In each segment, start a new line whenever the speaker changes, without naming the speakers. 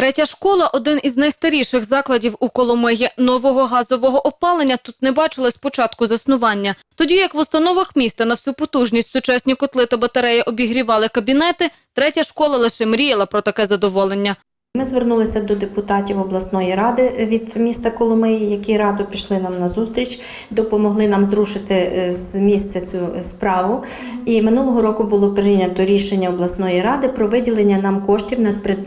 Третя школа один із найстаріших закладів у Коломиї. Нового газового опалення тут не бачили з початку заснування. Тоді як в установах міста на всю потужність сучасні котли та батареї обігрівали кабінети, третя школа лише мріяла про таке задоволення.
Ми звернулися до депутатів обласної ради від міста Коломиї, які радо пішли нам на зустріч, допомогли нам зрушити е, з місця цю справу. І минулого року було прийнято рішення обласної ради про виділення нам коштів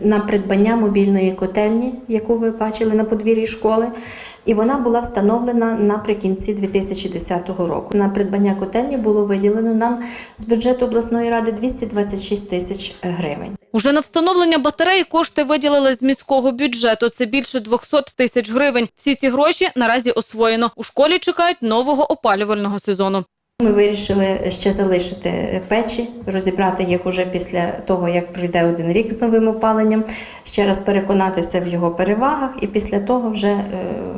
на придбання мобільної котельні, яку ви бачили на подвір'ї школи. І вона була встановлена наприкінці 2010 року. На придбання котельні було виділено нам з бюджету обласної ради 226 тисяч гривень.
Уже на встановлення батареї кошти виділили з міського бюджету. Це більше 200 тисяч гривень. Всі ці гроші наразі освоєно. У школі чекають нового опалювального сезону.
Ми вирішили ще залишити печі, розібрати їх уже після того, як пройде один рік з новим опаленням, ще раз переконатися в його перевагах, і після того вже е,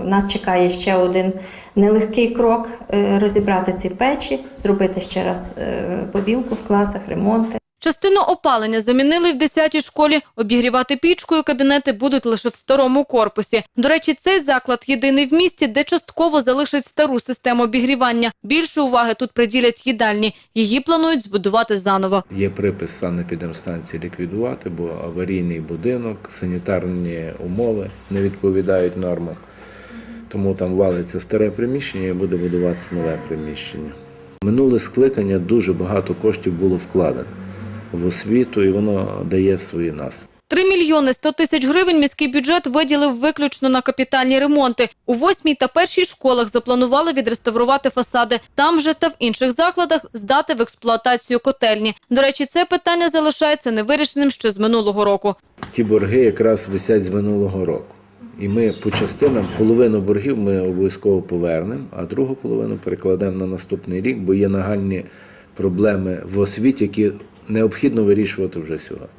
нас чекає ще один нелегкий крок е, розібрати ці печі, зробити ще раз е, побілку в класах, ремонти.
Частину опалення замінили в 10-й школі. Обігрівати пічкою кабінети будуть лише в старому корпусі. До речі, цей заклад єдиний в місті, де частково залишить стару систему обігрівання. Більше уваги тут приділять їдальні. Її планують збудувати заново.
Є припис санепідемстанції ліквідувати, бо аварійний будинок, санітарні умови не відповідають нормам. Тому там валиться старе приміщення і буде будуватися нове приміщення. Минуле скликання дуже багато коштів було вкладено в освіту, і воно дає свої наслідки.
3 мільйони 100 тисяч гривень міський бюджет виділив виключно на капітальні ремонти. У восьмій та першій школах запланували відреставрувати фасади. Там же та в інших закладах здати в експлуатацію котельні. До речі, це питання залишається невирішеним ще з минулого року.
Ті борги якраз висять з минулого року. І ми по частинам половину боргів ми обов'язково повернемо, а другу половину перекладемо на наступний рік, бо є нагальні проблеми в освіті, які необхідно вирішувати вже сьогодні.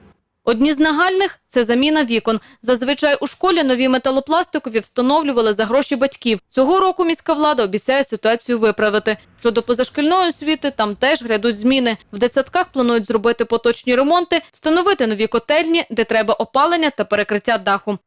Одні з нагальних – це заміна вікон. Зазвичай у школі нові металопластикові встановлювали за гроші батьків. Цього року міська влада обіцяє ситуацію виправити. Щодо позашкільної освіти, там теж грядуть зміни. В дитсадках планують зробити поточні ремонти, встановити нові котельні, де треба опалення та перекриття даху.